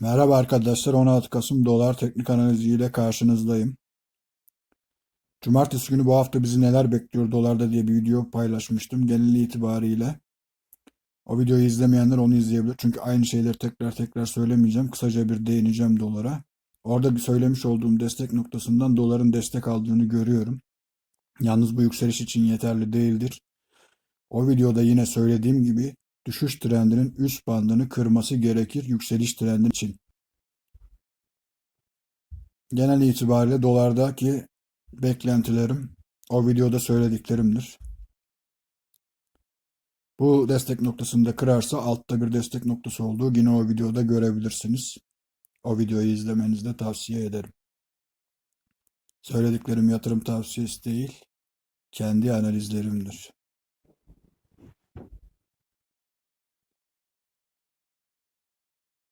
Merhaba arkadaşlar 16 Kasım dolar teknik analiziyle karşınızdayım. Cumartesi günü bu hafta bizi neler bekliyor dolarda diye bir video paylaşmıştım genel itibariyle. O videoyu izlemeyenler onu izleyebilir. Çünkü aynı şeyleri tekrar tekrar söylemeyeceğim. Kısaca bir değineceğim dolara. Orada bir söylemiş olduğum destek noktasından doların destek aldığını görüyorum. Yalnız bu yükseliş için yeterli değildir. O videoda yine söylediğim gibi düşüş trendinin üst bandını kırması gerekir yükseliş trendi için. Genel itibariyle dolardaki beklentilerim o videoda söylediklerimdir. Bu destek noktasını da kırarsa altta bir destek noktası olduğu yine o videoda görebilirsiniz. O videoyu izlemenizi de tavsiye ederim. Söylediklerim yatırım tavsiyesi değil, kendi analizlerimdir.